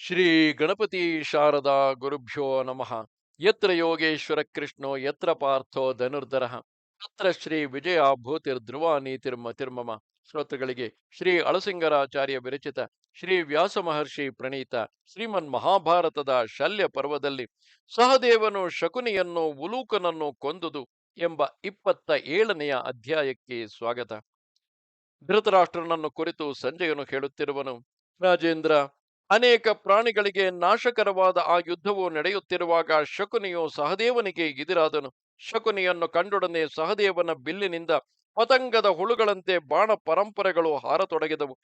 ಶ್ರೀ ಗಣಪತಿ ಶಾರದಾ ಗುರುಭ್ಯೋ ನಮಃ. ಯತ್ರ ಯೋಗೇಶ್ವರ ಕೃಷ್ಣೋ, ಯತ್ರ ಪಾರ್ಥೋ ಧನುರ್ಧರ. ತತ್ರ ಶ್ರೀ ವಿಜಯ ಭೂತಿರ್ಧ್ರುವ ನೀತಿರ್ಮತಿರ್ಮಮ ಶ್ರೋತೃಗಳಿಗೆ ಶ್ರೀ ಅಳಸಿಂಗರಾಚಾರ್ಯ ವಿರಚಿತ ಶ್ರೀ ವ್ಯಾಸ ಮಹರ್ಷಿ ಪ್ರಣೀತ ಶ್ರೀಮನ್ ಮಹಾಭಾರತದ ಶಲ್ಯ ಪರ್ವದಲ್ಲಿ ಸಹದೇವನು ಶಕುನಿಯನ್ನು, ಉಲೂಕನನ್ನು ಕೊಂದುದು ಎಂಬ ಇಪ್ಪತ್ತ ಏಳನೆಯ ಅಧ್ಯಾಯಕ್ಕೆ ಸ್ವಾಗತ. ಧೃತರಾಷ್ಟ್ರನನ್ನು ಕುರಿತು ಸಂಜಯನು ಹೇಳುತ್ತಿರುವನು, ರಾಜೇಂದ್ರ ಅನೇಕ ಪ್ರಾಣಿಗಳಿಗೆ ನಾಶಕರವಾದ ಆ ಯುದ್ಧವು ನಡೆಯುತ್ತಿರುವಾಗ ಶಕುನಿಯು ಸಹದೇವನಿಗೆ ಎದುರಾದನು. ಶಕುನಿಯನ್ನು ಕಂಡೊಡನೆ ಸಹದೇವನ ಬಿಲ್ಲಿನಿಂದ ಪತಂಗದ ಹುಳುಗಳಂತೆ ಬಾಣ ಪರಂಪರೆಗಳು ಹಾರತೊಡಗಿದವು.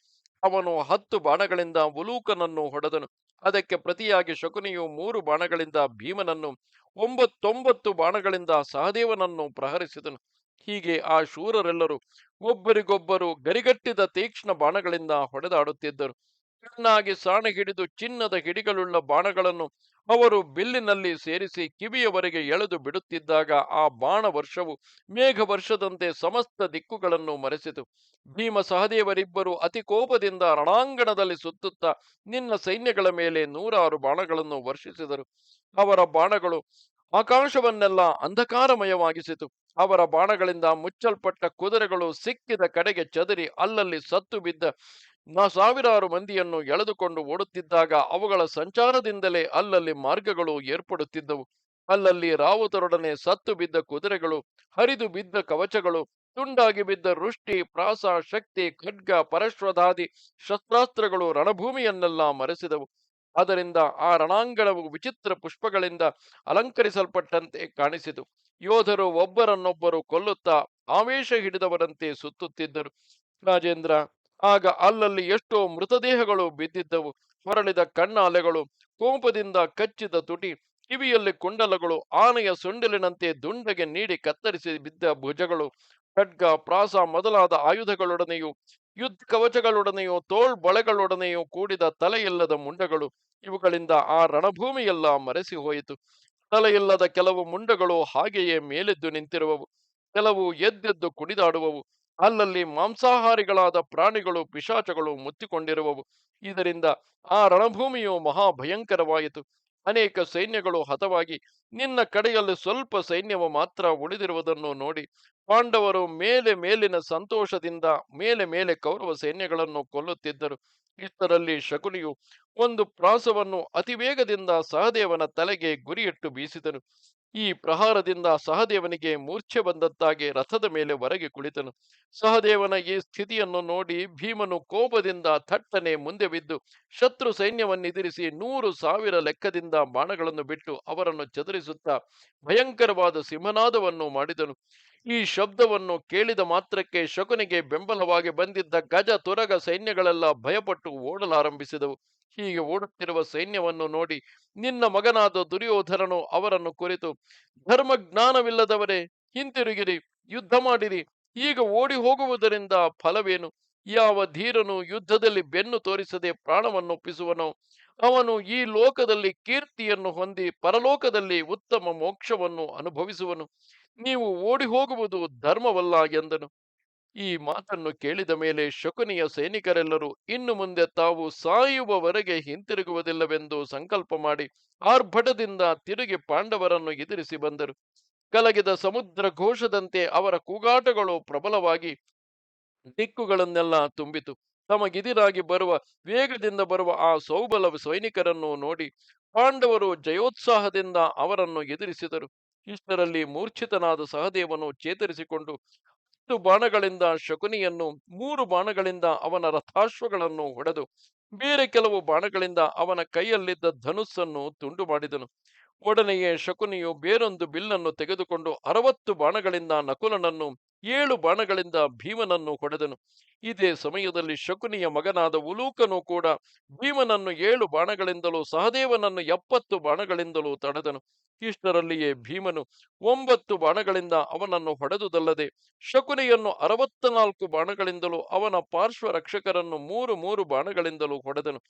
ಅವನು ಹತ್ತು ಬಾಣಗಳಿಂದ ಉಲೂಕನನ್ನು ಹೊಡೆದನು. ಅದಕ್ಕೆ ಪ್ರತಿಯಾಗಿ ಶಕುನಿಯು ಮೂರು ಬಾಣಗಳಿಂದ ಭೀಮನನ್ನು, ಒಂಬತ್ತೊಂಬತ್ತು ಬಾಣಗಳಿಂದ ಸಹದೇವನನ್ನು ಪ್ರಹರಿಸಿದನು. ಹೀಗೆ ಆ ಶೂರರೆಲ್ಲರೂ ಒಬ್ಬರಿಗೊಬ್ಬರು ಗರಿಗಟ್ಟಿದ ತೀಕ್ಷ್ಣ ಬಾಣಗಳಿಂದ ಹೊಡೆದಾಡುತ್ತಿದ್ದರು. ಚೆನ್ನಾಗಿ ಸಾಣೆ ಹಿಡಿದು ಚಿನ್ನದ ಹಿಡಿಗಳುಳ್ಳ ಬಾಣಗಳನ್ನು ಅವರು ಬಿಲ್ಲಿನಲ್ಲಿ ಸೇರಿಸಿ ಕಿವಿಯವರೆಗೆ ಎಳೆದು ಬಿಡುತ್ತಿದ್ದಾಗ ಆ ಬಾಣ ವರ್ಷವು ಮೇಘ ವರ್ಷದಂತೆ ಸಮಸ್ತ ದಿಕ್ಕುಗಳನ್ನು ಮರೆಸಿತು. ಭೀಮ ಸಹದೇವರಿಬ್ಬರು ಅತಿ ಕೋಪದಿಂದ ರಣಾಂಗಣದಲ್ಲಿ ಸುತ್ತುತ್ತಾ ನಿನ್ನ ಸೈನ್ಯಗಳ ಮೇಲೆ ನೂರಾರು ಬಾಣಗಳನ್ನು ವರ್ಷಿಸಿದರು. ಅವರ ಬಾಣಗಳು ಆಕಾಶವನ್ನೆಲ್ಲ ಅಂಧಕಾರಮಯವಾಗಿಸಿತು. ಅವರ ಬಾಣಗಳಿಂದ ಮುಚ್ಚಲ್ಪಟ್ಟ ಕುದುರೆಗಳು ಸಿಕ್ಕಿದ ಕಡೆಗೆ ಚದರಿ ಅಲ್ಲಲ್ಲಿ ಸತ್ತು ಬಿದ್ದ ಸಾವಿರಾರು ಮಂದಿಯನ್ನು ಎಳೆದುಕೊಂಡು ಓಡುತ್ತಿದ್ದಾಗ ಅವುಗಳ ಸಂಚಾರದಿಂದಲೇ ಅಲ್ಲಲ್ಲಿ ಮಾರ್ಗಗಳು ಏರ್ಪಡುತ್ತಿದ್ದವು. ಅಲ್ಲಲ್ಲಿ ರಾವುತರೊಡನೆ ಸತ್ತು ಬಿದ್ದ ಕುದುರೆಗಳು, ಹರಿದು ಬಿದ್ದ ಕವಚಗಳು, ತುಂಡಾಗಿ ಬಿದ್ದ ವೃಷ್ಟಿ, ಪ್ರಾಸ, ಶಕ್ತಿ, ಖಡ್ಗ, ಪರಶ್ವಧಾದಿ, ಶಸ್ತ್ರಾಸ್ತ್ರಗಳು ರಣಭೂಮಿಯನ್ನೆಲ್ಲ ಮರೆಸಿದವು. ಅದರಿಂದ ಆ ರಣಾಂಗಣವು ವಿಚಿತ್ರ ಪುಷ್ಪಗಳಿಂದ ಅಲಂಕರಿಸಲ್ಪಟ್ಟಂತೆ ಕಾಣಿಸಿತು. ಯೋಧರು ಒಬ್ಬರನ್ನೊಬ್ಬರು ಕೊಲ್ಲುತ್ತಾ ಆವೇಶ ಹಿಡಿದವರಂತೆ ಸುತ್ತುತ್ತಿದ್ದರು. ರಾಜೇಂದ್ರ ಆಗ ಅಲ್ಲಲ್ಲಿ ಎಷ್ಟೋ ಮೃತದೇಹಗಳು ಬಿದ್ದಿದ್ದವು. ಹೊರಳಿದ ಕಣ್ಣಾಲೆಗಳು, ಕೋಪದಿಂದ ಕಚ್ಚಿದ ತುಟಿ, ಕಿವಿಯಲ್ಲಿ ಕುಂಡಲಗಳು, ಆನೆಯ ಸೊಂಡಿಲಿನಂತೆ ದುಂಡಗೆ ನೀಡಿ ಕತ್ತರಿಸಿ ಬಿದ್ದ ಭುಜಗಳು, ಖಡ್ಗ, ಪ್ರಾಸ ಮೊದಲಾದ ಆಯುಧಗಳೊಡನೆಯೂ, ಯುದ್ಧ ಕವಚಗಳೊಡನೆಯೂ, ತೋಳ್ ಬಳೆಗಳೊಡನೆಯೂ ಕೂಡಿದ ತಲೆಯಿಲ್ಲದ ಮುಂಡಗಳು, ಇವುಗಳಿಂದ ಆ ರಣಭೂಮಿಯೆಲ್ಲ ಮರೆಸಿ ಹೋಯಿತು. ತಲೆಯಿಲ್ಲದ ಕೆಲವು ಮುಂಡಗಳು ಹಾಗೆಯೇ ಮೇಲೆದ್ದು ನಿಂತಿರುವವು. ಕೆಲವು ಎದ್ದೆದ್ದು ಕುಣಿದಾಡುವವು. ಅಲ್ಲಲ್ಲಿ ಮಾಂಸಾಹಾರಿಗಳಾದ ಪ್ರಾಣಿಗಳು, ಪಿಶಾಚಗಳು ಮುತ್ತಿಕೊಂಡಿರುವವು. ಇದರಿಂದ ಆ ರಣಭೂಮಿಯು ಮಹಾಭಯಂಕರವಾಯಿತು. ಅನೇಕ ಸೈನ್ಯಗಳು ಹತವಾಗಿ, ನಿನ್ನ ಕಡೆಯಲ್ಲಿ ಸ್ವಲ್ಪ ಸೈನ್ಯವು ಮಾತ್ರ ಉಳಿದಿರುವುದನ್ನು ನೋಡಿ, ಪಾಂಡವರು ಮೇಲೆ ಮೇಲಿನ ಸಂತೋಷದಿಂದ ಮೇಲೆ ಮೇಲೆ ಕೌರವ ಸೈನ್ಯಗಳನ್ನು ಕೊಲ್ಲುತ್ತಿದ್ದರು. ಇಷ್ಟರಲ್ಲಿ ಶಕುನಿಯು ಒಂದು ಪ್ರಾಸವನ್ನು ಅತಿವೇಗದಿಂದ ಸಹದೇವನ ತಲೆಗೆ ಗುರಿಯಿಟ್ಟು ಬೀಸಿದನು. ಈ ಪ್ರಹಾರದಿಂದ ಸಹದೇವನಿಗೆ ಮೂರ್ಛೆ ಬಂದದ್ದಾಗಿ ರಥದ ಮೇಲೆ ಹೊರಗೆ ಕುಳಿತನು. ಸಹದೇವನ ಈ ಸ್ಥಿತಿಯನ್ನು ನೋಡಿ ಭೀಮನು ಕೋಪದಿಂದ ಥಟ್ಟನೆ ಮುಂದೆ ಬಿದ್ದು ಶತ್ರು ಸೈನ್ಯವನ್ನೆದುರಿಸಿ ನೂರು ಸಾವಿರ ಲೆಕ್ಕದಿಂದ ಬಾಣಗಳನ್ನು ಬಿಟ್ಟು ಅವರನ್ನು ಚದುರಿಸುತ್ತಾ ಭಯಂಕರವಾದ ಸಿಂಹನಾದವನ್ನು ಮಾಡಿದನು. ಈ ಶಬ್ದವನ್ನು ಕೇಳಿದ ಮಾತ್ರಕ್ಕೆ ಶಕುನಿಗೆ ಬೆಂಬಲವಾಗಿ ಬಂದಿದ್ದ ಗಜ ತುರಗ ಸೈನ್ಯಗಳೆಲ್ಲ ಭಯಪಟ್ಟು ಓಡಲಾರಂಭಿಸಿದವು. ಹೀಗೆ ಓಡುತ್ತಿರುವ ಸೈನ್ಯವನ್ನು ನೋಡಿ ನಿನ್ನ ಮಗನಾದ ದುರ್ಯೋಧನನು ಅವರನ್ನು ಕುರಿತು, ಧರ್ಮಜ್ಞಾನವಿಲ್ಲದವರೇ, ಹಿಂತಿರುಗಿರಿ, ಯುದ್ಧ ಮಾಡಿರಿ, ಈಗ ಓಡಿ ಹೋಗುವುದರಿಂದ ಫಲವೇನು? ಯಾವ ಧೀರನು ಯುದ್ಧದಲ್ಲಿ ಬೆನ್ನು ತೋರಿಸದೆ ಪ್ರಾಣವನ್ನೊಪ್ಪಿಸುವನೋ ಅವನು ಈ ಲೋಕದಲ್ಲಿ ಕೀರ್ತಿಯನ್ನು ಹೊಂದಿ ಪರಲೋಕದಲ್ಲಿ ಉತ್ತಮ ಮೋಕ್ಷವನ್ನು ಅನುಭವಿಸುವನು. ನೀವು ಓಡಿ ಹೋಗುವುದು ಧರ್ಮವಲ್ಲ ಎಂದನು. ಈ ಮಾತನ್ನು ಕೇಳಿದ ಮೇಲೆ ಶಕುನಿಯ ಸೈನಿಕರೆಲ್ಲರೂ ಇನ್ನು ಮುಂದೆ ತಾವು ಸಾಯುವವರೆಗೆ ಹಿಂತಿರುಗುವುದಿಲ್ಲವೆಂದು ಸಂಕಲ್ಪ ಮಾಡಿ ಆರ್ಭಟದಿಂದ ತಿರುಗಿ ಪಾಂಡವರನ್ನು ಎದುರಿಸಿ ಬಂದರು. ಕಲಗಿದ ಸಮುದ್ರ ಘೋಷದಂತೆ ಅವರ ಕೂಗಾಟಗಳು ಪ್ರಬಲವಾಗಿ ದಿಕ್ಕುಗಳನ್ನೆಲ್ಲ ತುಂಬಿತು. ತಮಗಿದಿರಾಗಿ ಬರುವ ವೇಗದಿಂದ ಬರುವ ಆ ಸೌಬಲ ಸೈನಿಕರನ್ನು ನೋಡಿ ಪಾಂಡವರು ಜಯೋತ್ಸಾಹದಿಂದ ಅವರನ್ನು ಎದುರಿಸಿದರು. ಇಷ್ಟರಲ್ಲಿ ಮೂರ್ಛಿತನಾದ ಸಹದೇವನು ಚೇತರಿಸಿಕೊಂಡು ಹತ್ತು ಬಾಣಗಳಿಂದ ಶಕುನಿಯನ್ನು, ಮೂರು ಬಾಣಗಳಿಂದ ಅವನ ರಥಾಶ್ವಗಳನ್ನು ಹೊಡೆದು ಬೇರೆ ಕೆಲವು ಬಾಣಗಳಿಂದ ಅವನ ಕೈಯಲ್ಲಿದ್ದ ಧನುಸ್ಸನ್ನು ತುಂಡು ಮಾಡಿದನು. ಒಡನೆಯೇ ಶಕುನಿಯು ಬೇರೊಂದು ಬಿಲ್ಲನ್ನು ತೆಗೆದುಕೊಂಡು ಅರವತ್ತು ಬಾಣಗಳಿಂದ ನಕುಲನನ್ನು ಏಳು ಬಾಣಗಳಿಂದ ಭೀಮನನ್ನು ಹೊಡೆದನು. ಇದೇ ಸಮಯದಲ್ಲಿ ಶಕುನಿಯ ಮಗನಾದ ಉಲೂಕನು ಕೂಡ ಭೀಮನನ್ನು ಏಳು ಬಾಣಗಳಿಂದಲೂ ಸಹದೇವನನ್ನು ಎಪ್ಪತ್ತು ಬಾಣಗಳಿಂದಲೂ ತಡೆದನು. ಇಷ್ಟರಲ್ಲಿಯೇ ಭೀಮನು ಒಂಬತ್ತು ಬಾಣಗಳಿಂದ ಅವನನ್ನು ಹೊಡೆದುದಲ್ಲದೆ ಶಕುನಿಯನ್ನು ಅರವತ್ತ ನಾಲ್ಕು ಬಾಣಗಳಿಂದಲೂ ಅವನ ಪಾರ್ಶ್ವ ರಕ್ಷಕರನ್ನು ಮೂರು ಮೂರು ಬಾಣಗಳಿಂದಲೂ ಹೊಡೆದನು.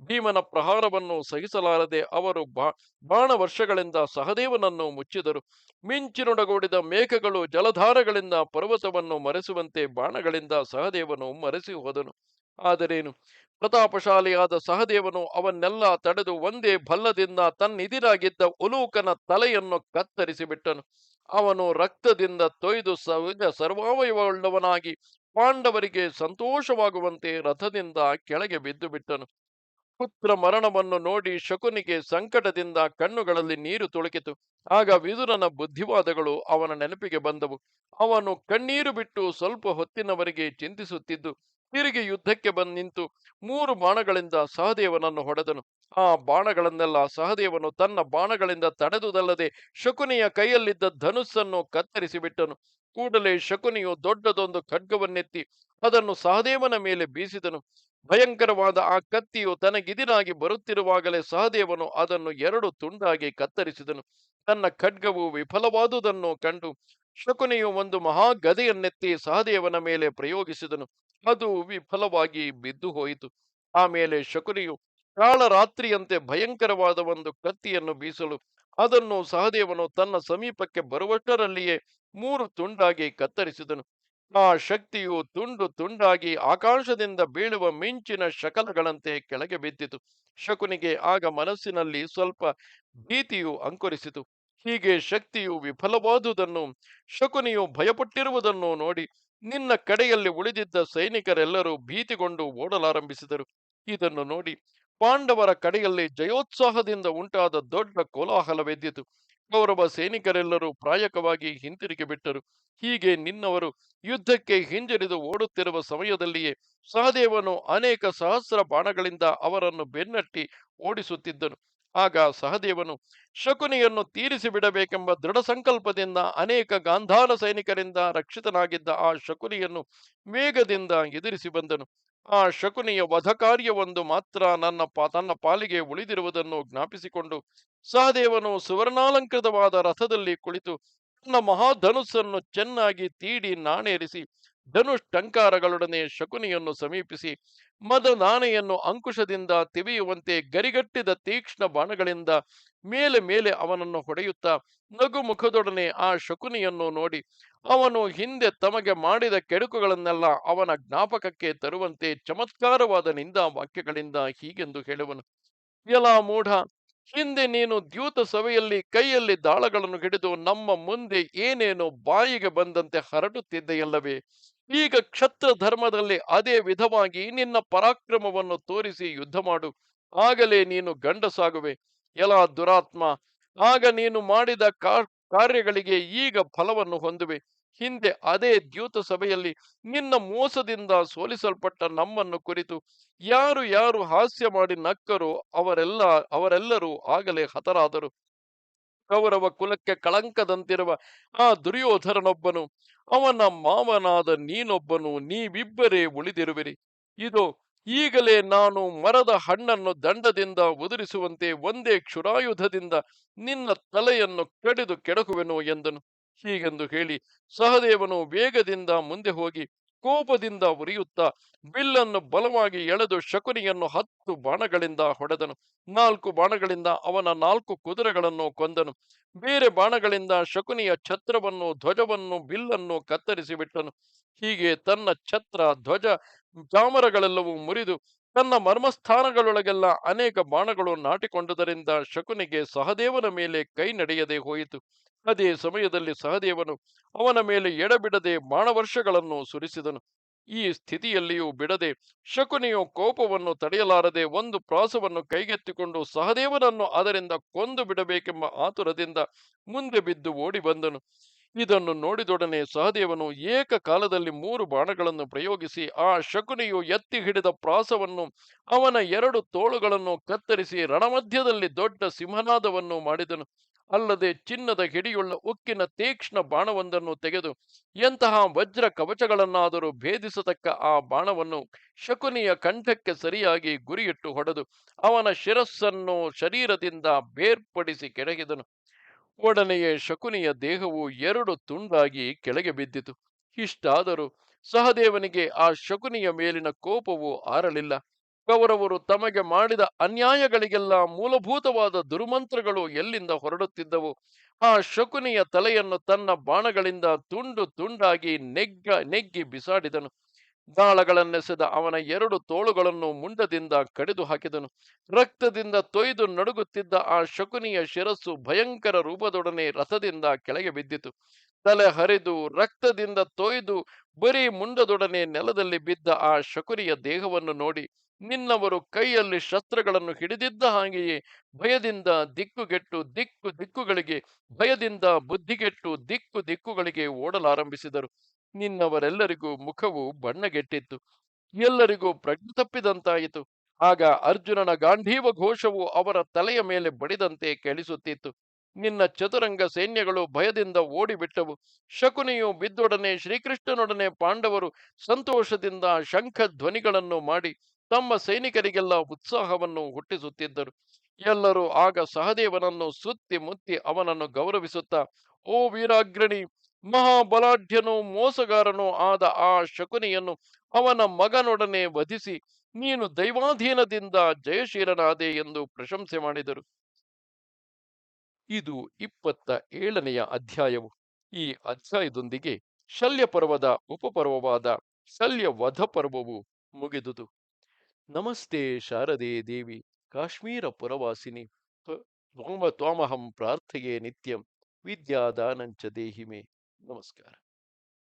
ಭೀಮನ ಪ್ರಹಾರವನ್ನು ಸಹಿಸಲಾರದೆ ಅವರು ಬಾ, ಬಾಣ ವರ್ಷಗಳಿಂದ ಸಹದೇವನನ್ನು ಮುಚ್ಚಿದರು. ಮಿಂಚಿನೊಡಗೂಡಿದ ಮೇಘಗಳು ಜಲಧಾರಗಳಿಂದ ಪರ್ವತವನ್ನು ಮರೆಸುವಂತೆ ಬಾಣಗಳಿಂದ ಸಹದೇವನು ಮರೆಸಿ ಹೋದನು. ಆದರೇನು? ಪ್ರತಾಪಶಾಲಿಯಾದ ಸಹದೇವನು ಅವನ್ನೆಲ್ಲ ತಡೆದು ಒಂದೇ ಭಲ್ಲದಿಂದ ತನ್ನಿದಿರಾಗಿದ್ದ ಉಲೂಕನ ತಲೆಯನ್ನು ಕತ್ತರಿಸಿಬಿಟ್ಟನು. ಅವನು ರಕ್ತದಿಂದ ತೊಯ್ದು ಸರ್ವಾವಯವವುಳ್ಳವನಾಗಿ ಪಾಂಡವರಿಗೆ ಸಂತೋಷವಾಗುವಂತೆ ರಥದಿಂದ ಕೆಳಗೆ ಬಿದ್ದು ಬಿಟ್ಟನು ಪುತ್ರ ಮರಣವನ್ನು ನೋಡಿ ಶಕುನಿಗೆ ಸಂಕಟದಿಂದ ಕಣ್ಣುಗಳಲ್ಲಿ ನೀರು ತುಳುಕಿತು. ಆಗ ವಿದುರನ ಬುದ್ಧಿವಾದಗಳು ಅವನ ನೆನಪಿಗೆ ಬಂದವು. ಅವನು ಕಣ್ಣೀರು ಬಿಟ್ಟು ಸ್ವಲ್ಪ ಹೊತ್ತಿನವರೆಗೆ ಚಿಂತಿಸುತ್ತಿದ್ದು, ತಿರುಗಿ ಯುದ್ಧಕ್ಕೆ ಬಂದು ನಿಂತು ಮೂರು ಬಾಣಗಳಿಂದ ಸಹದೇವನನ್ನು ಹೊಡೆದನು. ಆ ಬಾಣಗಳನ್ನೆಲ್ಲ ಸಹದೇವನು ತನ್ನ ಬಾಣಗಳಿಂದ ತಡೆದುದಲ್ಲದೆ ಶಕುನಿಯ ಕೈಯಲ್ಲಿದ್ದ ಧನುಸ್ಸನ್ನು ಕತ್ತರಿಸಿ ಬಿಟ್ಟನು ಕೂಡಲೇ ಶಕುನಿಯು ದೊಡ್ಡದೊಂದು ಖಡ್ಗವನ್ನೆತ್ತಿ ಅದನ್ನು ಸಹದೇವನ ಮೇಲೆ ಬೀಸಿದನು. ಭಯಂಕರವಾದ ಆ ಕತ್ತಿಯು ತನಗಿದಿರಾಗಿ ಬರುತ್ತಿರುವಾಗಲೇ ಸಹದೇವನು ಅದನ್ನು ಎರಡು ತುಂಡಾಗಿ ಕತ್ತರಿಸಿದನು. ತನ್ನ ಖಡ್ಗವು ವಿಫಲವಾದುದನ್ನು ಕಂಡು ಶಕುನಿಯು ಒಂದು ಮಹಾ ಗದೆಯನ್ನೆತ್ತಿ ಸಹದೇವನ ಮೇಲೆ ಪ್ರಯೋಗಿಸಿದನು. ಅದು ವಿಫಲವಾಗಿ ಬಿದ್ದು ಹೋಯಿತು. ಆಮೇಲೆ ಶಕುನಿಯು ಕಾಳರಾತ್ರಿಯಂತೆ ಭಯಂಕರವಾದ ಒಂದು ಕತ್ತಿಯನ್ನು ಬೀಸಲು ಅದನ್ನು ಸಹದೇವನು ತನ್ನ ಸಮೀಪಕ್ಕೆ ಬರುವಷ್ಟರಲ್ಲಿಯೇ ಮೂರು ತುಂಡಾಗಿ ಕತ್ತರಿಸಿದನು. ಆ ಶಕ್ತಿಯು ತುಂಡು ತುಂಡಾಗಿ ಆಕಾಶದಿಂದ ಬೀಳುವ ಮಿಂಚಿನ ಶಕಲಗಳಂತೆ ಕೆಳಗೆ ಬಿದ್ದಿತು. ಶಕುನಿಗೆ ಆಗ ಮನಸ್ಸಿನಲ್ಲಿ ಸ್ವಲ್ಪ ಭೀತಿಯು ಅಂಕುರಿಸಿತು. ಹೀಗೆ ಶಕ್ತಿಯು ವಿಫಲವಾದುದನ್ನು, ಶಕುನಿಯು ಭಯಪಟ್ಟಿರುವುದನ್ನು ನೋಡಿ ನಿನ್ನ ಕಡೆಯಲ್ಲಿ ಉಳಿದಿದ್ದ ಸೈನಿಕರೆಲ್ಲರೂ ಭೀತಿಗೊಂಡು ಓಡಲಾರಂಭಿಸಿದರು. ಇದನ್ನು ನೋಡಿ ಪಾಂಡವರ ಕಡೆಯಲ್ಲಿ ಜಯೋತ್ಸಾಹದಿಂದ ಉಂಟಾದ ದೊಡ್ಡ ಕೋಲಾಹಲವೆದ್ದಿತು. ಕೌರವ ಸೈನಿಕರೆಲ್ಲರೂ ಪ್ರಾಯಕವಾಗಿ ಹಿಂತಿರುಗಿ ಬಿಟ್ಟರು. ಹೀಗೆ ನಿನ್ನವರು ಯುದ್ಧಕ್ಕೆ ಹಿಂಜರಿದು ಓಡುತ್ತಿರುವ ಸಮಯದಲ್ಲಿಯೇ ಸಹದೇವನು ಅನೇಕ ಸಹಸ್ರ ಬಾಣಗಳಿಂದ ಅವರನ್ನು ಬೆನ್ನಟ್ಟಿ ಓಡಿಸುತ್ತಿದ್ದನು. ಆಗ ಸಹದೇವನು, ಶಕುನಿಯನ್ನು ತೀರಿಸಿ ಬಿಡಬೇಕೆಂಬ ದೃಢ ಸಂಕಲ್ಪದಿಂದ ಅನೇಕ ಗಾಂಧಾರ ಸೈನಿಕರಿಂದ ರಕ್ಷಿತನಾಗಿದ್ದ ಆ ಶಕುನಿಯನ್ನು ವೇಗದಿಂದ ಎದುರಿಸಿ ಬಂದನು. ಆ ಶಕುನಿಯ ವಧಕಾರ್ಯವೊಂದು ಮಾತ್ರ ನನ್ನ ಪಾ, ತನ್ನ ಪಾಲಿಗೆ ಉಳಿದಿರುವುದನ್ನು ಜ್ಞಾಪಿಸಿಕೊಂಡು ಸಹದೇವನು ಸುವರ್ಣಾಲಂಕೃತವಾದ ರಥದಲ್ಲಿ ಕುಳಿತು ತನ್ನ ಮಹಾಧನುಸ್ಸನ್ನು ಚೆನ್ನಾಗಿ ತೀಡಿ ನಾಣೇರಿಸಿ ಧನುಷ್ ಟಂಕಾರಗಳೊಡನೆ ಶಕುನಿಯನ್ನು ಸಮೀಪಿಸಿ ಮದ ನಾನೆಯನ್ನು ಅಂಕುಶದಿಂದ ತಿವಿಯುವಂತೆ ಗರಿಗಟ್ಟಿದ ತೀಕ್ಷ್ಣ ಬಾಣಗಳಿಂದ ಮೇಲೆ ಮೇಲೆ ಅವನನ್ನು ಹೊಡೆಯುತ್ತಾ ನಗು ಮುಖದೊಡನೆ ಆ ಶಕುನಿಯನ್ನು ನೋಡಿ, ಅವನು ಹಿಂದೆ ತಮಗೆ ಮಾಡಿದ ಕೆಡುಕುಗಳನ್ನೆಲ್ಲ ಅವನ ಜ್ಞಾಪಕಕ್ಕೆ ತರುವಂತೆ ಚಮತ್ಕಾರವಾದ ನಿಂದ ವಾಕ್ಯಗಳಿಂದ ಹೀಗೆಂದು ಹೇಳುವನು. ಎಲ ಮೂಢ, ಹಿಂದೆ ನೀನು ದ್ಯೂತ ಸಭೆಯಲ್ಲಿ ಕೈಯಲ್ಲಿ ದಾಳಗಳನ್ನು ಹಿಡಿದು ನಮ್ಮ ಮುಂದೆ ಏನೇನು ಬಾಯಿಗೆ ಬಂದಂತೆ ಹರಡುತ್ತಿದ್ದೆಯಲ್ಲವೇ, ಈಗ ಕ್ಷತ್ರ ಧರ್ಮದಲ್ಲಿ ಅದೇ ವಿಧವಾಗಿ ನಿನ್ನ ಪರಾಕ್ರಮವನ್ನು ತೋರಿಸಿ ಯುದ್ಧ ಮಾಡು ಆಗಲೇ ನೀನು ಗಂಡಸಾಗುವೆ. ಎಲ ದುರಾತ್ಮ. ಆಗ ನೀನು ಮಾಡಿದ ಕಾರ್ಯಗಳಿಗೆ ಈಗ ಫಲವನ್ನು ಹೊಂದುವೆ. ಹಿಂದೆ ಅದೇ ದ್ಯೂತ ಸಭೆಯಲ್ಲಿ ನಿನ್ನ ಮೋಸದಿಂದ ಸೋಲಿಸಲ್ಪಟ್ಟ ನಮ್ಮನ್ನು ಕುರಿತು ಯಾರು ಯಾರು ಹಾಸ್ಯ ಮಾಡಿ ನಕ್ಕರೋ ಅವರೆಲ್ಲ, ಅವರೆಲ್ಲರೂ ಆಗಲೇ ಹತರಾದರು. ಕೌರವ ಕುಲಕ್ಕೆ ಕಳಂಕದಂತಿರುವ ಆ ದುರ್ಯೋಧರನೊಬ್ಬನು ಅವನ ಮಾವನಾದ ನೀನೊಬ್ಬನು, ನೀವಿಬ್ಬರೇ ಉಳಿದಿರುವಿರಿ. ಇದು ಈಗಲೇ ನಾನು ಮರದ ಹಣ್ಣನ್ನು ದಂಡದಿಂದ ಉದುರಿಸುವಂತೆ ಒಂದೇ ಕ್ಷುರಾಯುಧದಿಂದ ನಿನ್ನ ತಲೆಯನ್ನು ಕಡಿದು ಕೆಡಕುವೆನು ಎಂದನು. ಹೀಗೆಂದು ಹೇಳಿ ಸಹದೇವನು ವೇಗದಿಂದ ಮುಂದೆ ಹೋಗಿ ಕೋಪದಿಂದ ಉರಿಯುತ್ತಾ ಬಿಲ್ಲನ್ನು ಬಲವಾಗಿ ಎಳೆದು ಶಕುನಿಯನ್ನು ಹತ್ತು ಬಾಣಗಳಿಂದ ಹೊಡೆದನು. ನಾಲ್ಕು ಬಾಣಗಳಿಂದ ಅವನ ನಾಲ್ಕು ಕುದುರೆಗಳನ್ನು ಕೊಂದನು. ಬೇರೆ ಬಾಣಗಳಿಂದ ಶಕುನಿಯ ಛತ್ರವನ್ನು, ಧ್ವಜವನ್ನು ಬಿಲ್ಲನ್ನು ಕತ್ತರಿಸಿ ಬಿಟ್ಟನು ಹೀಗೆ ತನ್ನ ಛತ್ರ, ಧ್ವಜ ಚಾಮರಗಳೆಲ್ಲವೂ ಮುರಿದು ತನ್ನ ಮರ್ಮಸ್ಥಾನಗಳೊಳಗೆಲ್ಲ ಅನೇಕ ಬಾಣಗಳು ನಾಟಿಕೊಂಡುದರಿಂದ ಶಕುನಿಗೆ ಸಹದೇವನ ಮೇಲೆ ಕೈ ನಡೆಯದೆ ಹೋಯಿತು. ಅದೇ ಸಮಯದಲ್ಲಿ ಸಹದೇವನು ಅವನ ಮೇಲೆ ಎಡಬಿಡದೆ ಬಾಣವರ್ಷಗಳನ್ನು ಸುರಿಸಿದನು. ಈ ಸ್ಥಿತಿಯಲ್ಲಿಯೂ ಬಿಡದೆ ಶಕುನಿಯು ಕೋಪವನ್ನು ತಡೆಯಲಾರದೆ ಒಂದು ಪ್ರಾಸವನ್ನು ಕೈಗೆತ್ತಿಕೊಂಡು ಸಹದೇವನನ್ನು ಅದರಿಂದ ಕೊಂದು ಬಿಡಬೇಕೆಂಬ ಆತುರದಿಂದ ಮುಂದೆ ಬಿದ್ದು ಓಡಿ ಬಂದನು. ಇದನ್ನು ನೋಡಿದೊಡನೆ ಸಹದೇವನು ಏಕಕಾಲದಲ್ಲಿ ಮೂರು ಬಾಣಗಳನ್ನು ಪ್ರಯೋಗಿಸಿ ಆ ಶಕುನಿಯು ಎತ್ತಿ ಹಿಡಿದ ಪ್ರಾಸವನ್ನು ಅವನ ಎರಡು ತೋಳುಗಳನ್ನು ಕತ್ತರಿಸಿ ರಣಮಧ್ಯದಲ್ಲಿ ದೊಡ್ಡ ಸಿಂಹನಾದವನ್ನು ಮಾಡಿದನು. ಅಲ್ಲದೆ ಚಿನ್ನದ ಹಿಡಿಯುಳ್ಳ ಉಕ್ಕಿನ ತೀಕ್ಷ್ಣ ಬಾಣವೊಂದನ್ನು ತೆಗೆದು ಎಂತಹ ವಜ್ರ ಕವಚಗಳನ್ನಾದರೂ ಭೇದಿಸತಕ್ಕ ಆ ಬಾಣವನ್ನು ಶಕುನಿಯ ಕಂಠಕ್ಕೆ ಸರಿಯಾಗಿ ಗುರಿಯಿಟ್ಟು ಹೊಡೆದು ಅವನ ಶಿರಸ್ಸನ್ನು ಶರೀರದಿಂದ ಬೇರ್ಪಡಿಸಿ ಕೆಡಗಿದನು ಒಡನೆಯೇ ಶಕುನಿಯ ದೇಹವು ಎರಡು ತುಂಡಾಗಿ ಕೆಳಗೆ ಬಿದ್ದಿತು. ಇಷ್ಟಾದರೂ ಸಹದೇವನಿಗೆ ಆ ಶಕುನಿಯ ಮೇಲಿನ ಕೋಪವು ಆರಲಿಲ್ಲ. ಕೌರವರು ತಮಗೆ ಮಾಡಿದ ಅನ್ಯಾಯಗಳಿಗೆಲ್ಲ ಮೂಲಭೂತವಾದ ದುರ್ಮಂತ್ರಗಳು ಎಲ್ಲಿಂದ ಹೊರಡುತ್ತಿದ್ದವು? ಆ ಶಕುನಿಯ ತಲೆಯನ್ನು ತನ್ನ ಬಾಣಗಳಿಂದ ತುಂಡು ತುಂಡಾಗಿ ನೆಗ್ಗ, ನೆಗ್ಗಿ ಬಿಸಾಡಿದನು. ದಾಳಗಳನ್ನೆಸೆದ ಅವನ ಎರಡು ತೋಳುಗಳನ್ನು ಮುಂಡದಿಂದ ಕಡಿದು ಹಾಕಿದನು. ರಕ್ತದಿಂದ ತೊಯ್ದು ನಡುಗುತ್ತಿದ್ದ ಆ ಶಕುನಿಯ ಶಿರಸ್ಸು ಭಯಂಕರ ರೂಪದೊಡನೆ ರಥದಿಂದ ಕೆಳಗೆ ಬಿದ್ದಿತು. ತಲೆ ಹರಿದು ರಕ್ತದಿಂದ ತೊಯ್ದು ಬರೀ ಮುಂಡದೊಡನೆ ನೆಲದಲ್ಲಿ ಬಿದ್ದ ಆ ಶಕುನಿಯ ದೇಹವನ್ನು ನೋಡಿ ನಿನ್ನವರು ಕೈಯಲ್ಲಿ ಶಸ್ತ್ರಗಳನ್ನು ಹಿಡಿದಿದ್ದ ಹಾಗೆಯೇ ಭಯದಿಂದ ದಿಕ್ಕುಗೆಟ್ಟು ದಿಕ್ಕು ದಿಕ್ಕುಗಳಿಗೆ ಭಯದಿಂದ ಬುದ್ಧಿಗೆಟ್ಟು ದಿಕ್ಕು ದಿಕ್ಕುಗಳಿಗೆ ಓಡಲಾರಂಭಿಸಿದರು. ನಿನ್ನವರೆಲ್ಲರಿಗೂ ಮುಖವು ಬಣ್ಣಗೆಟ್ಟಿತ್ತು. ಎಲ್ಲರಿಗೂ ಪ್ರಜ್ಞೆ ತಪ್ಪಿದಂತಾಯಿತು. ಆಗ ಅರ್ಜುನನ ಗಾಂಧೀವ ಘೋಷವು ಅವರ ತಲೆಯ ಮೇಲೆ ಬಡಿದಂತೆ ಕೇಳಿಸುತ್ತಿತ್ತು. ನಿನ್ನ ಚತುರಂಗ ಸೈನ್ಯಗಳು ಭಯದಿಂದ ಓಡಿಬಿಟ್ಟವು. ಶಕುನಿಯು ಬಿದ್ದೊಡನೆ ಶ್ರೀಕೃಷ್ಣನೊಡನೆ ಪಾಂಡವರು ಸಂತೋಷದಿಂದ ಶಂಖ ಧ್ವನಿಗಳನ್ನು ಮಾಡಿ ತಮ್ಮ ಸೈನಿಕರಿಗೆಲ್ಲ ಉತ್ಸಾಹವನ್ನು ಹುಟ್ಟಿಸುತ್ತಿದ್ದರು. ಎಲ್ಲರೂ ಆಗ ಸಹದೇವನನ್ನು ಸುತ್ತಿ ಮುತ್ತಿ ಅವನನ್ನು ಗೌರವಿಸುತ್ತಾ, ಓ ವೀರಾಗ್ರಣಿ ಮಹಾಬಲಾಢ್ಯನೂ ಮೋಸಗಾರನೂ ಆದ ಆ ಶಕುನಿಯನ್ನು ಅವನ ಮಗನೊಡನೆ ವಧಿಸಿ, ನೀನು ದೈವಾಧೀನದಿಂದ ಜಯಶೀಲನಾದೆ ಎಂದು ಪ್ರಶಂಸೆ ಮಾಡಿದರು. ಇದು ಇಪ್ಪತ್ತ ಏಳನೆಯ ಅಧ್ಯಾಯವು. ಈ ಅಧ್ಯಾಯದೊಂದಿಗೆ ಶಲ್ಯ ಪರ್ವದ ಉಪಪರ್ವವಾದ ಶಲ್ಯ ವಧ ಪರ್ವವು ಮುಗಿದುದು. ನಮಸ್ತೆ ಶಾರದೆ ದೇವಿ ಕಾಶ್ಮೀರ ಪುರವಾಸಿನಿ ತ್ವ- ತ್ವಾಮ ತ್ವಾಮಹಂ ಪ್ರಾರ್ಥೆಯೇ ನಿತ್ಯಂ, ವಿದ್ಯಾದಾನಂಚ ದೇಹಿಮೆ. Namaskar.